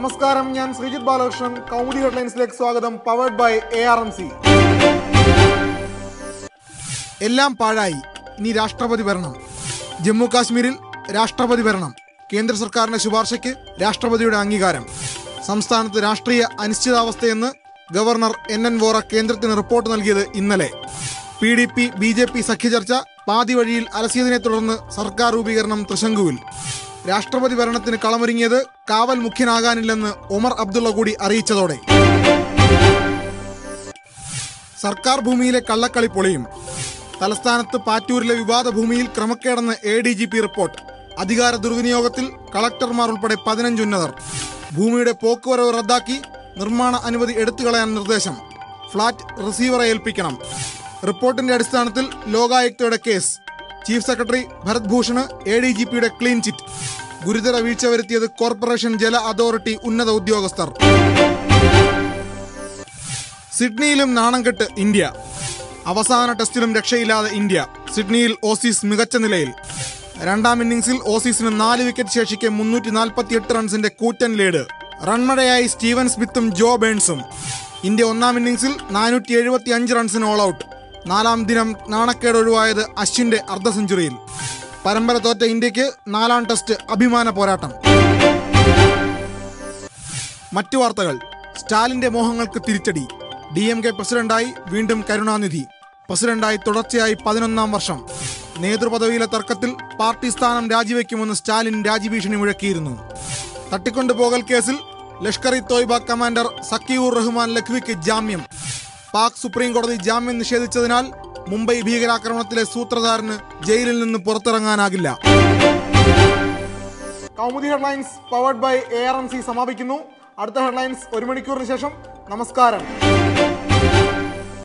നമസ്കാരം ഞാൻ ശ്രീജിത് ബാലകൃഷ്ണൻ. കൗമുദി ഹെഡ്ലൈൻസിലേക്ക് സ്വാഗതം. Powered by A R M C എല്ലാം പാഴായി. ഇനി രാഷ്ട്രപതി ഭരണം. ജമ്മു കാശ്മീരിൽ രാഷ്ട്രപതി ഭരണം. കേന്ദ്ര സർക്കാരിന്റെ ശുപാർശയ്ക്ക് രാഷ്ട്രപതിയുടെ അംഗീകാരം. സംസ്ഥാനത്ത് രാഷ്ട്രീയ അനിശ്ചിതാവസ്ഥയെന്ന് ഗവർണർ എൻ എൻ വോറ കേന്ദ്രത്തിന് റിപ്പോർട്ട് നൽകിയത് ഇന്നലെ. P D P B J P സഖ്യചർച്ച പാതി വഴിയിൽ അലസിയതിനെ തുടർന്ന് സർക്കാർ രൂപീകരണം തൃശങ്കുവിൽ. രാഷ്ട്രപതി ഭരണത്തിന് കളമൊരുങ്ങിയത് കാവൽ മുഖ്യനാകാനില്ലെന്ന് ഒമർ അബ്ദുള്ള കൂടി അറിയിച്ചതോടെ. സർക്കാർ ഭൂമിയിലെ കള്ളക്കളി പൊളിയും. തലസ്ഥാനത്ത് പാറ്റൂരിലെ വിവാദ ഭൂമിയിൽ ക്രമക്കേടെന്ന് A D G P report. അധികാര ദുർവിനിയോഗത്തിൽ കളക്ടർമാർ ഉൾപ്പെടെ പതിനഞ്ച് ഉന്നതർ. ഭൂമിയുടെ പോക്കുവരവ് റദ്ദാക്കി നിർമ്മാണ അനുമതി എടുത്തു കളയാൻ നിർദ്ദേശം. ഫ്ളാറ്റ് റിസീവറെ ഏൽപ്പിക്കണം. റിപ്പോർട്ടിന്റെ അടിസ്ഥാനത്തിൽ ലോകായുക്തയുടെ case. Chief secretary Bharat Bhushan A D G പിയുടെ ക്ലീൻ ചിറ്റ്. ഗുരുതര വീഴ്ച വരുത്തിയത് കോർപ്പറേഷൻ ജല അതോറിറ്റി ഉന്നത ഉദ്യോഗസ്ഥർ. സിഡ്നിയിലും നാണംകെട്ട് ഇന്ത്യ. അവസാന ടെസ്റ്റിലും രക്ഷയില്ലാതെ ഇന്ത്യ. സിഡ്നിയിൽ ഓസീസ് മികച്ച നിലയിൽ. രണ്ടാം ഇന്നിംഗ്സിൽ ഓസീസിന് നാല് വിക്കറ്റ് ശേഷിക്കെ മുന്നൂറ്റി നാൽപ്പത്തിയെട്ട് റൺസിന്റെ കൂറ്റൻ ലീഡ്. റൺമഴയായി സ്റ്റീവൻ സ്മിത്തും ജോ ബേൺസും. ഇന്ത്യ ഒന്നാം ഇന്നിംഗ്സിൽ നാനൂറ്റി എഴുപത്തി അഞ്ച് റൺസിന് ഓൾ ഔട്ട് നാലാം ദിനം നാണക്കേട് ഒഴിവായത് അശ്വിന്റെ അർദ്ധ സെഞ്ചുറിയിൽ. പരമ്പര തോറ്റ ഇന്ത്യയ്ക്ക് നാലാം ടെസ്റ്റ് അഭിമാന പോരാട്ടം. മറ്റു വാർത്തകൾ. സ്റ്റാലിന്റെ മോഹങ്ങൾക്ക് തിരിച്ചടി. ഡി എം കെ പ്രസിഡന്റായി വീണ്ടും കരുണാനിധി. പ്രസിഡന്റായി തുടർച്ചയായി പതിനൊന്നാം വർഷം. നേതൃപദവിയിലെ തർക്കത്തിൽ പാർട്ടി സ്ഥാനം രാജിവെക്കുമെന്ന് സ്റ്റാലിൻ രാജിഭീഷണി മുഴക്കിയിരുന്നു. തട്ടിക്കൊണ്ടുപോകൽ കേസിൽ ലഷ്കർ ഇ തോയ്ബ കമാൻഡർ സക്കീർ റഹ്മാൻ ലഖ്വിക്ക് ജാമ്യം. പാക് സുപ്രീം കോടതി ജാമ്യം നിഷേധിച്ചതിനാൽ മുംബൈ ഭീകരാക്രമണത്തിലെ സൂത്രധാരന് ജയിലിൽ നിന്ന് പുറത്തിറങ്ങാനാകില്ല. Kaumudi headlines powered by A R M C സമാപിക്കുന്നു. അടുത്ത ഹെഡ്ലൈൻസ് ഒരു മണിക്കൂറിന് ശേഷം. നമസ്കാരം.